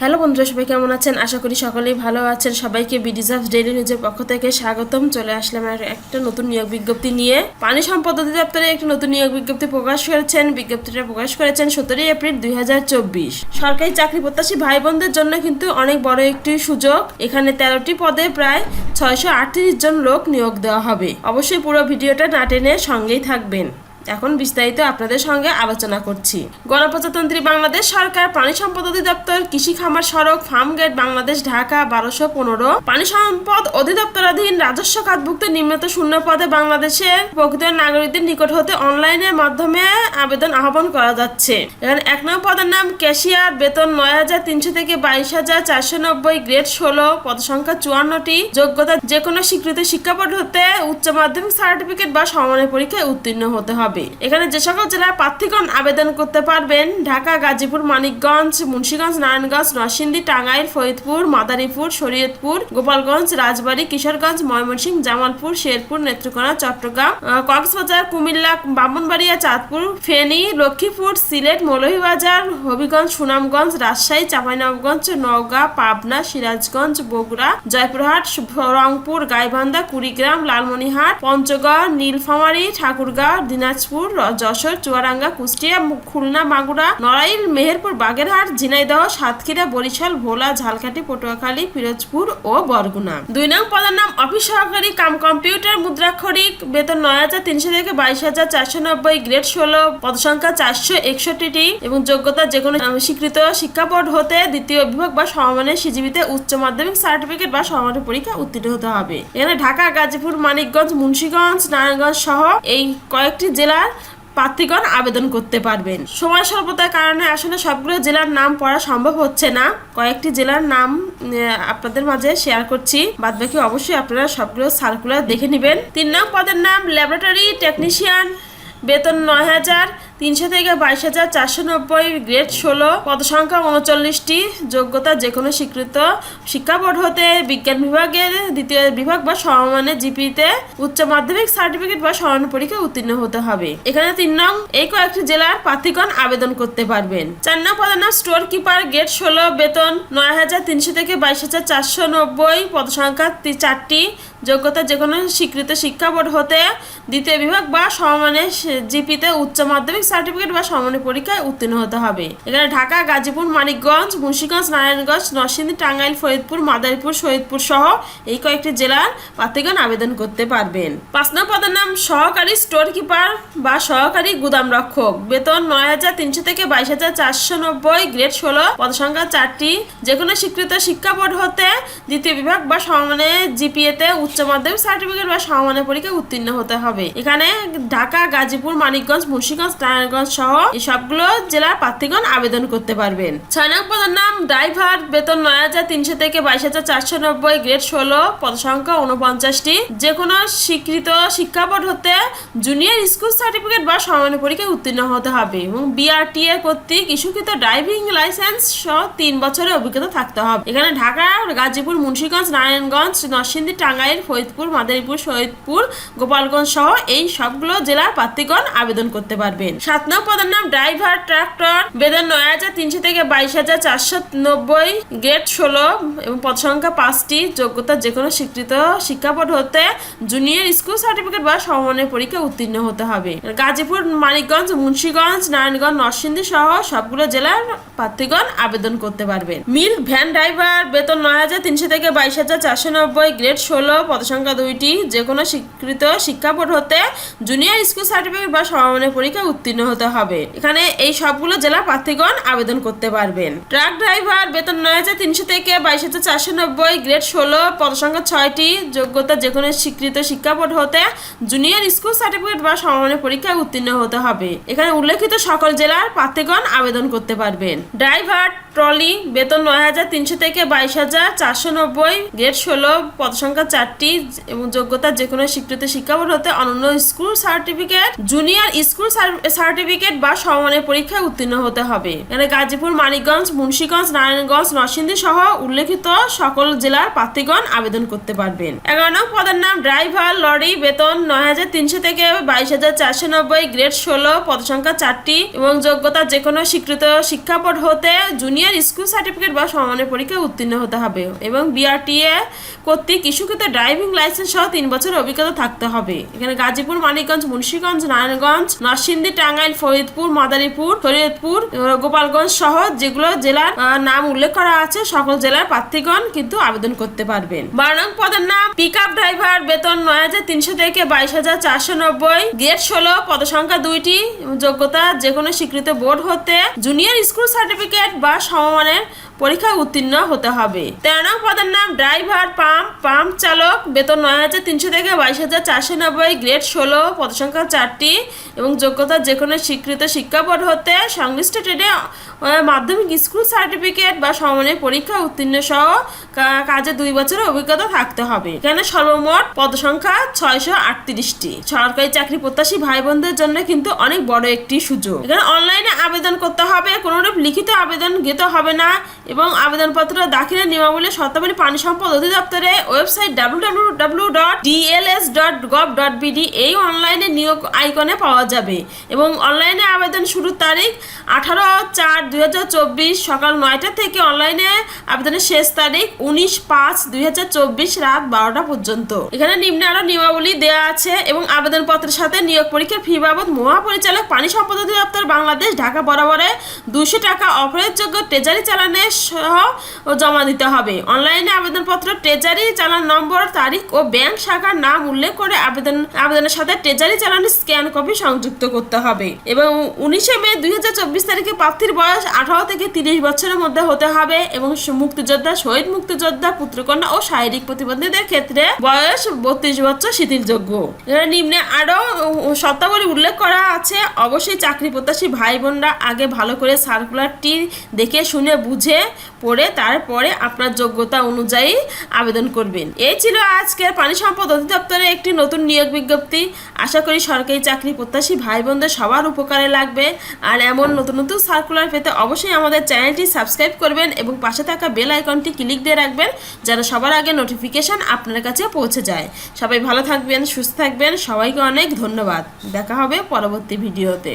Hello বন্ধুরা, সবাই কেমন আছেন? আশা করি সকলেই ভালো আছেন। সবাইকে বিডিজার্ভ ডেইলি নিউজের পক্ষ থেকে স্বাগতম। চলে আসলাম আর একটা নতুন নিয়োগ বিজ্ঞপ্তি নিয়ে। পানি সম্পদ অধিদপ্তরে একটি নতুন নিয়োগ বিজ্ঞপ্তি প্রকাশ করেছেন। বিজ্ঞপ্তিটা প্রকাশ করেছেন সতেরোই এপ্রিল দুই হাজার চব্বিশ। সরকারি চাকরি প্রত্যাশী ভাই বোনদের জন্য কিন্তু অনেক বড় একটি সুযোগ। এখানে তেরোটি পদে প্রায় ছয়শো আটত্রিশ জন লোক নিয়োগ দেওয়া হবে। অবশ্যই পুরো ভিডিওটা না টেনে সঙ্গেই থাকবেন। এখন বিস্তারিত আপনাদের সঙ্গে আলোচনা করছি। গণপ্রজাতন্ত্রী বাংলাদেশ সরকার পানি সম্পদ অধিদপ্তর, কৃষি খামার সড়ক ফার্ম গেট বাংলাদেশ, ঢাকা, বারোশো পনেরো। পানি সম্পদ অধিদপ্তরাধীন রাজস্ব খাতভুক্ত নিম্নত শূন্য পদে বাংলাদেশের প্রকৃত নাগরিকদের নিকট হতে অনলাইনের মাধ্যমে আবেদন আহ্বান করা যাচ্ছে। এখানে এক নম্বর পদের নাম ক্যাশিয়ার, বেতন নয় হাজার তিনশো থেকে বাইশ হাজার চারশো নব্বই, গ্রেড ষোলো পদ সংখ্যা চুয়ান্নটি। যোগ্যতা যে কোনো স্বীকৃত শিক্ষা বোর্ড হতে উচ্চ মাধ্যমিক সার্টিফিকেট বা সমানের পরীক্ষায় উত্তীর্ণ হতে হবে। এখানে যে সকল জেলার প্রার্থীগণ আবেদন করতে পারবেন, ঢাকা, গাজীপুর, মানিকগঞ্জ, মুন্সিগঞ্জ, নারায়ণগঞ্জ, নরসিংদী, টাঙ্গাইল, ফরিদপুর, মাদারীপুর, শরীয়তপুর, গোপালগঞ্জ, রাজবাড়ী, কিশোরগঞ্জ, ময়মনসিংহ, জামালপুর, শেরপুর, নেত্রকোনা, চট্টগ্রাম কক্সবাজার, কুমিল্লা, ব্রাহ্মণবাড়িয়া, চাঁদপুর, ফেনী, লক্ষ্মীপুর, সিলেট, মৌলভীবাজার, হবিগঞ্জ, সুনামগঞ্জ, রাজশাহী, চাঁপাইনবাবগঞ্জ, নওগাঁ, পাবনা, সিরাজগঞ্জ, বগুড়া, জয়পুরহাট রংপুর, গাইবান্ধা, কুড়িগ্রাম লালমনিহাট পঞ্চগড়, নীলফামারী, ঠাকুরগাঁও, দিনাজপুর যশোর, চুয়াডাঙ্গা, কুষ্টিয়া, খুলনা মাগুরা নড়াইল, মেহেরপুর, বাগেরহাট, ঝিনাইদহ, সাতক্ষীরা, বরিশাল, ভোলা, ঝালকাঠি, পটুয়াখালী, পিরোজপুর ও বরগুনা। দুই নং পদের নাম অফিস সহকারী কাম কম্পিউটার মুদ্রাক্ষরিক, বেতন নয় হাজার তিনশো থেকে বাইশ হাজার চারশো নব্বই, গ্রেড ষোলো, পদসংখ্যা চারশো একষট্টিটি এবং যোগ্যতা যে কোনো স্বীকৃত শিক্ষা বোর্ড হতে দ্বিতীয় বিভাগ বা সমমানের সিজিবিতে উচ্চ মাধ্যমিক সার্টিফিকেট বা সমানের পরীক্ষা উত্তীর্ণ হতে হবে। এখানে ঢাকা, গাজীপুর, মানিকগঞ্জ, মুন্সিগঞ্জ, নারায়ণগঞ্জ সহ এই কয়েকটি জেলার প্রার্থীগণ আবেদন করতে পারবেন। সময় স্বল্পতার কারণে আসলে সবগুলো জেলার নাম পড়া সম্ভব হচ্ছে না। কয়েকটি জেলার নাম আপনাদের মাঝে শেয়ার করছি। বাদ বাকি অবশ্যই আপনারা সবগুলো সার্কুলার দেখে নেবেন। তিন নং পদের নাম ল্যাবরেটরি টেকনিশিয়ান বেতন নয় হাজার। তিনশো থেকে বাইশ হাজার চারশো নব্বই গ্রেড ষোলো পদ সংখ্যা উনচল্লিশটি, যোগ্যতা যে কোনো স্বীকৃত শিক্ষা বোর্ড হতে বিজ্ঞান বিভাগের দ্বিতীয় বিভাগ বা সমমানের জিপিতে উচ্চ মাধ্যমিক সার্টিফিকেট বা সমান পরীক্ষা উত্তীর্ণ হতে হবে। এখানে তিন নং, এই কয়েকটি জেলার প্রার্থীগণ আবেদন করতে পারবেন। চার নং নাম স্টোর কিপার গেট ষোলো, বেতন নয় হাজার তিনশো থেকে বাইশ হাজার চারশো নব্বই পদ সংখ্যা চারটি যোগ্যতা যে কোনো স্বীকৃত শিক্ষা বোর্ড হতে দ্বিতীয় বিভাগ বা সমমানের জিপিতে উচ্চ মাধ্যমিক সার্টিফিকেট বা সমানের পরীক্ষায় উত্তীর্ণ হতে হবে। এখানে ঢাকা, গাজীপুর, মানিকগঞ্জ, মুন্সিগঞ্জ, নারায়ণগঞ্জ, নরসিংদী, টাঙ্গাইল, ফরিদপুর, মাদারীপুর শহীদপুর সহ এই কয়েকটি জেলার প্রার্থীগণ আবেদন করতে পারবেন। পাঁচ নম্বর পদের নাম সহকারী স্টোর কিপার বা সহকারী গুদাম রক্ষক বেতন নয় হাজার তিনশো থেকে বাইশ হাজার চারশো নব্বই গ্রেড ষোলো। পদসংখ্যা চারটি। যে কোনো স্বীকৃত শিক্ষা বোর্ড হতে দ্বিতীয় বিভাগ বা সমানে জিপিএতে উচ্চ মাধ্যমিক সার্টিফিকেট বা সমানের পরীক্ষায় উত্তীর্ণ হতে হবে। এখানে ঢাকা, গাজীপুর, মানিকগঞ্জ, মুন্সিগঞ্জ, নারায়ণগঞ্জ সহ সবগুলো জেলার প্রার্থীগণ আবেদন করতে পারবেন। ছয় নং পদের নাম ড্রাইভার, বেতন নয় হাজার তিনশো থেকে বাইশ হাজার চারশো নব্বই, গ্রেড ষোলো পদ সংখ্যা উনপঞ্চাশটি যে কোনো স্বীকৃত শিক্ষা বোর্ড হতে জুনিয়র স্কুল সার্টিফিকেট বা সমানের পরীক্ষায় উত্তীর্ণ হতে হবে এবং বিআরটিএ কর্তৃক ইস্যুকৃত ড্রাইভিং লাইসেন্স সহ তিন বছরের অভিজ্ঞতা থাকতে হবে। এখানে ঢাকা, গাজীপুর, মুন্সিগঞ্জ, নারায়ণগঞ্জ, নরসিংদী, টাঙ্গাইল ফরিদপুর, মাদারীপুর শহীদপুর গোপালগঞ্জ সহ এই সবগুলো জেলার প্রার্থীগণ আবেদন করতে পারবেন। সাত নং পদের নাম ড্রাইভার, ট্রাক্টর, বেতন নয় হাজার তিনশো থেকে বাইশ হাজার চারশো নব্বই গ্রেড ষোলো এবং পদ সংখ্যা পাঁচটি, যোগ্যতা যে কোনো স্বীকৃত শিক্ষা বোর্ড হতে জুনিয়র স্কুল সার্টিফিকেট বা সমমানের পরীক্ষা উত্তীর্ণ হতে হবে। গাজীপুর, মানিকগঞ্জ, মুন্সীগঞ্জ, নারায়ণগঞ্জ, নরসিংদী সহ সবগুলো জেলার প্রার্থীগণ আবেদন করতে পারবেন। মিল ভ্যান ড্রাইভার, বেতন নয় হাজার তিনশো থেকে বাইশ হাজার চারশো নব্বই গ্রেড ষোলো পদসংখ্যা দুইটি যে কোনো স্বীকৃত শিক্ষা বোর্ড হতে জুনিয়র স্কুল সার্টিফিকেট বা সমমানের পরীক্ষা উত্তীর্ণ হতে হবে। এখানে এই সবগুলো জেলা প্রার্থীগণ আবেদন করতে পারবেন। ট্রাক ড্রাইভার বেতন নয় হাজার তিনশো থেকে বাইশ হাজার চারশো নব্বই, গ্রেড ষোলো, পদসংখ্যা ছয়টি, যোগ্যতা যে কোনো স্বীকৃত শিক্ষা বোর্ড হতে জুনিয়র স্কুল সার্টিফিকেট বা সমমানের পরীক্ষায় উত্তীর্ণ হতে হবে। এখানে উল্লেখিত সকল জেলার প্রার্থীগণ আবেদন করতে পারবেন। ড্রাইভার ট্রলি, বেতন নয় হাজার তিনশো থেকে বাইশ হাজার চারশো নব্বই, গ্রেড ষোলো, পদসংখ্যা চারটি। এবং যোগ্যতা যে কোনো স্বীকৃত শিক্ষা বোর্ড হতে অনন্য school certificate, junior school certificate বা সমমানের পরীক্ষায় উত্তীর্ণ হতে হবে। এখানে গাজীপুর, মানিকগঞ্জ, মুন্সীগঞ্জ, নারায়ণগঞ্জ, নরসিংদী সহ উল্লেখিত সকল জেলার প্রার্থীগণ আবেদন করতে পারবেন। এগারো নং পদের নাম ড্রাইভার, লরি, বেতন নয় হাজার তিনশো থেকে বাইশ হাজার চারশো নব্বই, গ্রেড ষোলো পদসংখ্যা চারটি এবং যোগ্যতা যে কোনো স্বীকৃত শিক্ষা বোর্ড হতে জুনিয়র স্কুল সার্টিফিকেট বা সমানের পরীক্ষায় উত্তীর্ণ হতে হবে এবং বিআরটিএ কর্তৃক ইস্যুকৃত ড্রাইভিং লাইসেন্স সহ তিন বছরের অভিজ্ঞতা থাকতে হবে। এখানে গাজীপুর, মানিকগঞ্জ, মুন্সিগঞ্জ, নারায়ণগঞ্জ, নরসিংদী, টাঙ্গাইল, ফরিদপুর, মাদারীপুর, শরীয়তপুর গোপালগঞ্জ সহ যেগুলো জেলার নাম উল্লেখ করা আছে, সকল জেলার প্রার্থীগণ কিন্তু আবেদন করতে পারবেন। বারো নং পদের নাম পিক আপ ড্রাইভার বেতন নয় হাজার তিনশো থেকে বাইশ হাজার চারশো নব্বই গ্রেড ষোলো, পদসংখ্যা দুইটি, যোগ্যতা যে কোনো স্বীকৃত বোর্ড হতে জুনিয়র স্কুল সার্টিফিকেট বা সমমানের পরীক্ষায় উত্তীর্ণ হতে হবে। তেরো নং পদের নাম ড্রাইভার পাম্প পাম্প চালক, বেতন নয় হাজার তিনশো থেকে বাইশ হাজার চারশো নব্বই, গ্রেড ষোলো, পদসংখ্যা চারটি এবং যোগ্যতা যে কোনো স্বীকৃত শিক্ষা বোর্ড হতে সংশ্লিষ্ট ট্রেডে মাধ্যমিক স্কুল সার্টিফিকেট বা সমমানের পরীক্ষা উত্তীর্ণ সহ কাজে দুই বছরের অভিজ্ঞতা থাকতে হবে। এখানে সর্বমোট পদসংখ্যা ছয়শো আটত্রিশটি। সরকারি চাকরি প্রত্যাশী ভাই বোনদের জন্য কিন্তু অনেক বড় একটি সুযোগ। এখানে অনলাইনে আবেদন করতে হবে, কোনোরূপ লিখিত আবেদন গেতে হবে না এবং আবেদনপত্র দাখিলের নিয়মাবলী শর্তাবলী পানি সম্পদ অধিদপ্তরে ওয়েবসাইট বিডি এই অনলাইনে নিয়োগ আইকনে পাওয়া যাবে এবং অনলাইনে আবেদন শুরুর তারিখ আঠারো চার দুই সকাল নয়টা থেকে অনলাইনে আবেদনের শেষ তারিখ উনিশ পাঁচ দুই রাত বারোটা পর্যন্ত। এখানে নিম্নে আরও নিয়মাবলী দেওয়া আছে এবং আবেদনপত্রের সাথে নিয়োগ পরীক্ষার ফি বাবদ মহাপরিচালক পানি সম্পদ অধিদপ্তর বাংলাদেশ ঢাকা বরাবরে দুশো টাকা অপরাধযোগ্য ট্রেজারি চালানে সহ জমা দিতে হবে। অনলাইনে আবেদনপত্র ট্রেজারি চালান নম্বর, তারিখ ও ব্যাংক শাখার নাম উল্লেখ করে আবেদন, আবেদনের সাথে ট্রেজারি চালানের স্ক্যান কপি সংযুক্ত করতে হবে। এবং উনিশে মে দুই হাজার চব্বিশ তারিখে প্রার্থীর বয়স আঠারো থেকে তিরিশ বছরের মধ্যে হতে হবে এবং মুক্তিযোদ্ধা, শহীদ মুক্তিযোদ্ধা, পুত্রকন্যা ও শারীরিক প্রতিবন্ধীদের ক্ষেত্রে বয়স বত্রিশ বছর শিথিলযোগ্য। নিম্নে আরও শর্তাবলী উল্লেখ করা আছে। অবশ্যই চাকরি প্রত্যাশী ভাই বোনরা আগে ভালো করে সার্কুলারটি দেখে শুনে বুঝে পড়ে তারপরে আপনার যোগ্যতা অনুযায়ী আবেদন করবেন। এই ছিল আজকের পানি সম্পদ অধিদপ্তরে একটি নতুন নিয়োগ বিজ্ঞপ্তি। আশা করি সরকারি চাকরি প্রত্যাশী ভাই বোনদের সবার উপকারে লাগবে। আর এমন নতুন নতুন সার্কুলার পেতে অবশ্যই আমাদের চ্যানেলটি সাবস্ক্রাইব করবেন এবং পাশে থাকা বেল আইকনটি ক্লিক দিয়ে রাখবেন যেন সবার আগে নোটিফিকেশন আপনার কাছে পৌঁছে যায়। সবাই ভালো থাকবেন, সুস্থ থাকবেন। সবাইকে অনেক ধন্যবাদ। দেখা হবে পরবর্তী ভিডিওতে।